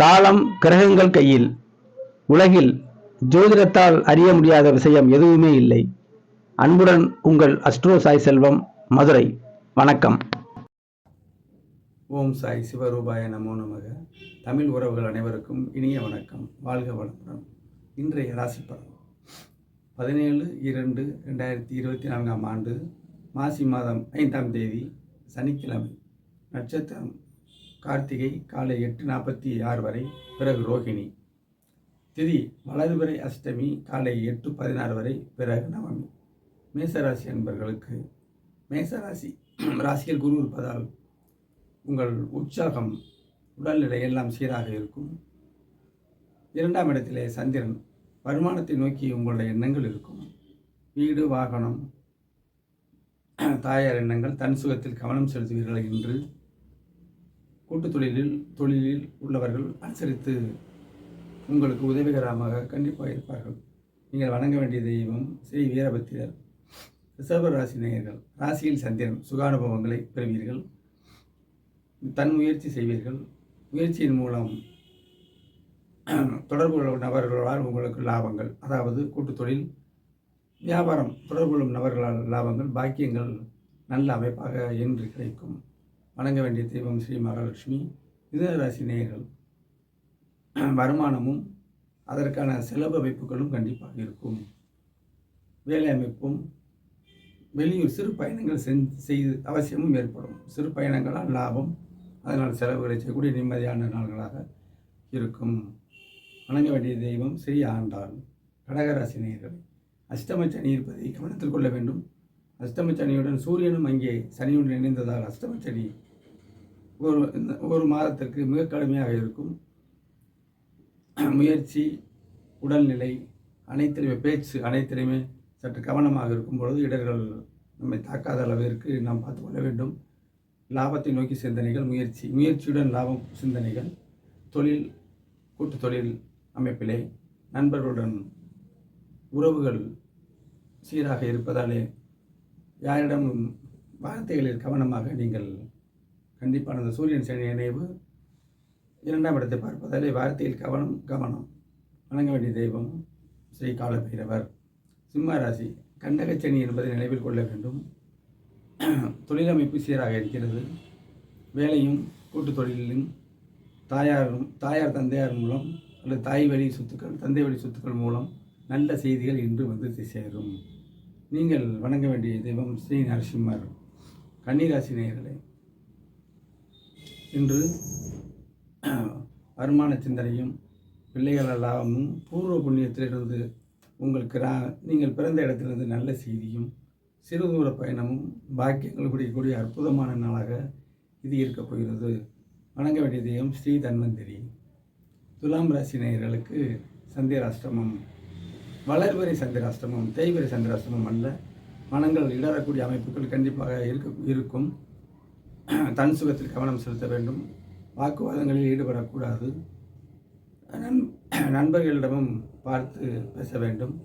காலம் கிரகங்கள் கையில் உலகில் ஜோதிடத்தால் அறிய முடியாத விஷயம் எதுவுமே இல்லை. அன்புடன் உங்கள் அஸ்ட்ரோ சாய் செல்வம் மதுரை. வணக்கம். ஓம் சாய் சிவரூபாய நமோ நமக. தமிழ் உறவுகள் அனைவருக்கும் இனிய வணக்கம். வாழ்க வளமுடன். இன்றைய ராசி பலன். பதினேழு இரண்டு ரெண்டாயிரத்தி இருபத்தி நான்காம் ஆண்டு மாசி மாதம் ஐந்தாம் தேதி சனிக்கிழமை நட்சத்திரம் கார்த்திகை காலை எட்டு நாற்பத்தி ஆறு வரை பிறகு ரோகிணி திதி வலதுபிறை அஷ்டமி காலை எட்டு பதினாறு வரை பிறகு நவமி. மேசராசி அன்பர்களுக்கு மேசராசி ராசியில் குரு இருப்பதால் உங்கள் உற்சாகம் உடல்நிலை எல்லாம் சீராக இருக்கும். இரண்டாம் இடத்திலே சந்திரன் வருமானத்தை நோக்கி உங்களுடைய எண்ணங்கள் இருக்கும். வீடு வாகனம் தாயார் எண்ணங்கள் தன் சுகத்தில் கவனம் செலுத்துவீர்கள் என்று கூட்டுத் தொழிலில் தொழிலில் உள்ளவர்கள் அனுசரித்து உங்களுக்கு உதவிகரமாக கண்டிப்பாக இருப்பார்கள். நீங்கள் வணங்க வேண்டிய தெய்வம் ஸ்ரீ வீரபத்திரர். ரிசர்வ ராசி நேயர்கள் ராசியில் சந்திரன் சுகானுபவங்களை பெறுவீர்கள். தன் முயற்சி செய்வீர்கள். முயற்சியின் மூலம் தொடர்பு கொள்ளும் நபர்களால் உங்களுக்கு லாபங்கள். அதாவது கூட்டுத் தொழில் வியாபாரம் தொடர்பு கொள்ளும் நபர்களால் லாபங்கள் பாக்கியங்கள் நல்ல அமைப்பாக என்று கிடைக்கும். வணங்க வேண்டிய தெய்வம் ஸ்ரீ மகாலட்சுமி. மிதனராசி நேயர்கள் வருமானமும் அதற்கான செலவு அமைப்புகளும் கண்டிப்பாக இருக்கும். வேலை அமைப்பும் வெளியூர் சிறு பயணங்கள் செஞ்சு செய்து அவசியமும் ஏற்படும். சிறு பயணங்களால் லாபம் அதனால் செலவுகளை செய்யக்கூடிய நிம்மதியான நாள்களாக இருக்கும். வணங்க வேண்டிய தெய்வம் ஸ்ரீ ஆண்டாள். கடகராசி நேயர்கள் அஷ்டமச்சனி இருப்பதை கவனத்தில் கொள்ள வேண்டும். அஷ்டமச்சனியுடன் சூரியனும் அங்கே சனியுடன் இணைந்ததால் அஷ்டமச்சனி ஒரு இந்த- ஒரு மாதத்திற்கு மிக கடுமையாக இருக்கும். முயற்சி உடல்நிலை அனைத்திலுமே பேச்சு அனைத்திலுமே சற்று கவனமாக இருக்கும் பொழுது இடர்கள் நம்மை தாக்காத அளவிற்கு நாம் பார்த்து கொள்ள வேண்டும். லாபத்தை நோக்கி சிந்தனைகள் முயற்சி முயற்சியுடன் லாபம் சிந்தனைகள் தொழில் கூட்டு தொழில் அமைப்பிலே நண்பர்களுடன் உறவுகள் சீராக இருப்பதாலே யாரிடமும் வார்த்தைகளில் கவனமாக நீங்கள் கண்டிப்பான அந்த சூரியன் சனி இணைவு இரண்டாம் இடத்தை பார்ப்பதாலே வார்த்தையில் கவனம் கவனம். வணங்க வேண்டிய தெய்வம் ஸ்ரீ காலபைரவர். சிம்ம ராசி கண்டகச்சனி என்பதை நினைவில் கொள்ள வேண்டும். தொழிலமைப்பு சீராக இருக்கிறது. வேலையும் கூட்டு தொழிலும் தாயாரும் தாயார் தந்தையார் மூலம் அல்லது தாய் வழி சொத்துக்கள் தந்தை வழி சொத்துக்கள் மூலம் நல்ல செய்திகள் இன்று வந்து சேரும். நீங்கள் வணங்க வேண்டிய தெய்வம் ஸ்ரீ நரசிம்மர். கன்னிராசி நேயர்களே இன்று வருமான சிந்தனையும் பிள்ளைகள் லாபமும் பூர்வ புண்ணியத்திலிருந்து உங்கள் கிரா நீங்கள் பிறந்த இடத்திலிருந்து நல்ல செய்தியும் சிறு தூர பயணமும் பாக்கியங்கள் கூடிய அற்புதமான நாளாக இது இருக்கப் போகிறது. வணங்க வேண்டிய தெய்வம் ஸ்ரீ தன்வந்திரி. துலாம் ராசி நேயர்களுக்கு சந்திராஷ்டிரமம் வளர்வரை சந்திராஷ்டிரமம் தேய்வரை சந்திராஷ்டிரமம் அல்ல. மனங்கள் இடரக்கூடிய அமைப்புகள் கண்டிப்பாக இருக்க இருக்கும். தன் சுகத்தில் கவனம் செலுத்த வேண்டும். வாக்குவாதங்களில் ஈடுபடக்கூடாது. நண் நண்பர்களிடமும் பார்த்து பேச வேண்டும்.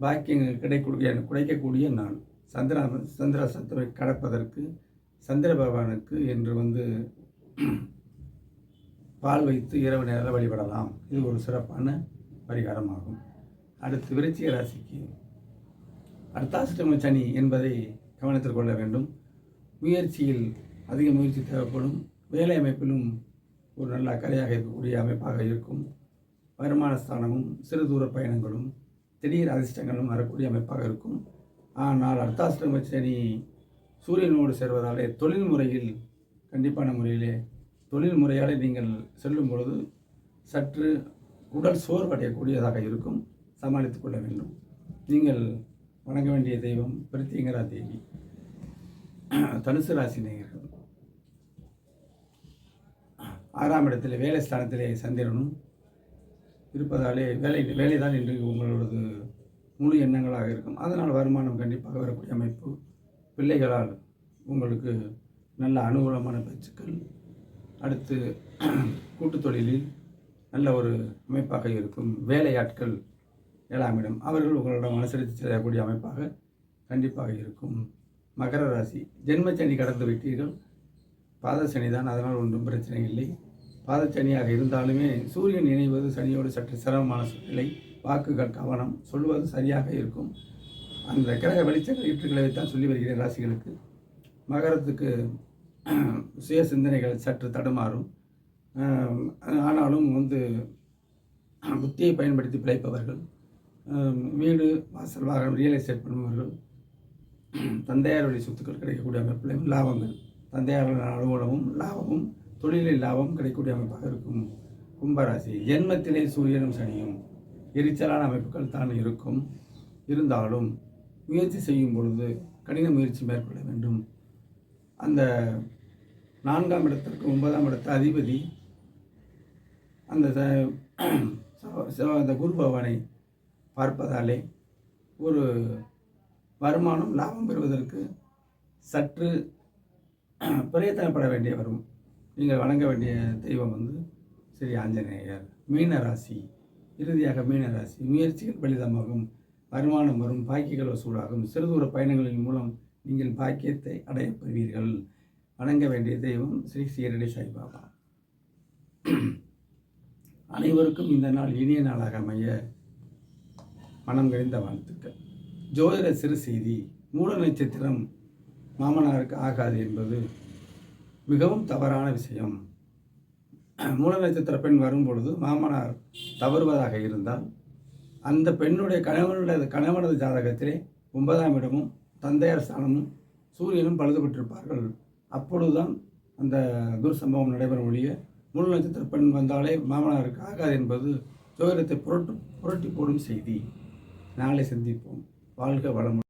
பாக்கியங்கள் கிடைக்கூடிய கிடைக்கக்கூடிய நான். சந்திரா சந்திராசத்தவை கடப்பதற்கு சந்திர பகவானுக்கு என்று வந்து பால் வைத்து இரவு நேரம் வழிபடலாம். இது ஒரு சிறப்பான பரிகாரமாகும். அடுத்து விருச்சிக ராசிக்கு. அடுத்தாசிரம சனி என்பதை கவனத்தில் கொள்ள வேண்டும். முயற்சியில் அதிக முயற்சி தேவைப்படும். வேலை அமைப்பிலும் ஒரு நல்ல அக்கறையாக இருக்கக்கூடிய அமைப்பாக இருக்கும். வருமான ஸ்தானமும் சிறு தூர பயணங்களும் திடீர் அதிர்ஷ்டங்களும் வரக்கூடிய அமைப்பாக இருக்கும். ஆனால் அர்த்தாஷ்டம சனி சூரியனோடு சேர்வதாலே தொழில் முறையில் கண்டிப்பான முறையிலே தொழில் முறையாலே நீங்கள் செல்லும் பொழுது சற்று உடல் சோர்வடையக்கூடியதாக இருக்கும். சமாளித்துக் கொள்ள வேண்டும். நீங்கள் வணங்க வேண்டிய தெய்வம் பிரித்திங்கரா தேவி. தனுசு ராசி நேயர்கள். ஆறாம் இடத்தில் வேலை ஸ்தானத்திலே சந்திரனும் இருப்பதாலே வேலை வேலை தான் இன்றைக்கு உங்களோடது முழு எண்ணங்களாக இருக்கும். அதனால் வருமானம் கண்டிப்பாக வரக்கூடிய அமைப்பு பிள்ளைகளால் உங்களுக்கு நல்ல அனுகூலமான பேச்சுக்கள் அடுத்து கூட்டுத்தொழிலில் நல்ல ஒரு அமைப்பாக இருக்கும் வேலையாட்கள் ஏழாம் இடம். அவர்கள் உங்களிடம் அனுசரித்து செல்லக்கூடிய அமைப்பாக கண்டிப்பாக இருக்கும். மகர ராசி. ஜென்மச்சனி கடந்து விட்டீர்கள். பாதசனி தான் அதனால் ஒன்றும் பிரச்சனை இல்லை. பாதச்சனியாக இருந்தாலுமே சூரியன் இணைவது சனியோடு சற்று சிரமமான சூழ்நிலை. வாக்குகள் கவனம் சொல்வது சரியாக இருக்கும். அந்த கிரக வெளிச்சங்கள் ஈற்றுகளை தான் சொல்லி வருகிறேன் ராசிகளுக்கு. மகரத்துக்கு சுய சிந்தனைகள் சற்று தடுமாறும். ஆனாலும் வந்து புத்தியை பயன்படுத்தி பிழைப்பவர்கள் வீடு வாசல் வாகனம் ரியல் எஸ்டேட் பண்ணுபவர்கள் தந்தையார் வழி சொத்துக்கள் கிடைக்கக்கூடிய அமைப்பில் லாபங்கள். தந்தையார் அலுவலகமும் லாபமும் தொழிலில் லாபம் கிடைக்கக்கூடிய அமைப்பாக இருக்கும். கும்பராசி ஜென்மத்திலே சூரியனும் சனியும். எரிச்சலான அமைப்புகள் தான் இருக்கும். இருந்தாலும் முயற்சி செய்யும் பொழுது கடின முயற்சி மேற்கொள்ள வேண்டும். அந்த நான்காம் இடத்திற்கு ஒன்பதாம் இடத்து அதிபதி அந்த அந்த குரு பவனை பார்ப்பதாலே ஒரு வருமானம் லாபம் பெறுவதற்கு சற்று பிரயத்தனப்பட வேண்டிய வரும் நீங்கள் வணங்க வேண்டிய தெய்வம் வந்து ஸ்ரீ ஆஞ்சநேயர். மீன ராசி இறுதியாக மீன ராசி முயற்சிகள் பலிதமாகும் வருமானம் வரும் பாக்கிகள் வசூலாகும் சிறுதூர பயணங்களின் மூலம் நீங்கள் பாக்கியத்தை அடையப் பெறுவீர்கள். வணங்க வேண்டிய தெய்வம் ஸ்ரீ சீரடி சாய்பாபா. அனைவருக்கும் இந்த நாள் இனிய நாளாக அமைய மனம் கழிந்த வாழ்த்துக்கள். ஜோதிட சிறு செய்தி மூல நட்சத்திரம் மாமனாருக்கு ஆகாது என்பது மிகவும் தவறான விஷயம். மூல நட்சத்திர பெண் வரும்பொழுது மாமனார் தவறுவதாக இருந்தால் அந்த பெண்ணுடைய கணவனுடைய கணவனது ஜாதகத்திலே ஒன்பதாம் இடமும் தந்தையார் ஸ்தானமும் சூரியனும் பழுதுபட்டிருப்பார்கள் அப்பொழுதுதான் அந்த துர்சம்பவம் நடைபெறும் ஒழிய மூல நட்சத்திர பெண் வந்தாலே மாமனாருக்கு ஆகாது என்பது ஜோதிடத்தை புரட்டு புரட்டி போடும் செய்தி. நாளை சந்திப்போம். வாழ்க வளமுடன்.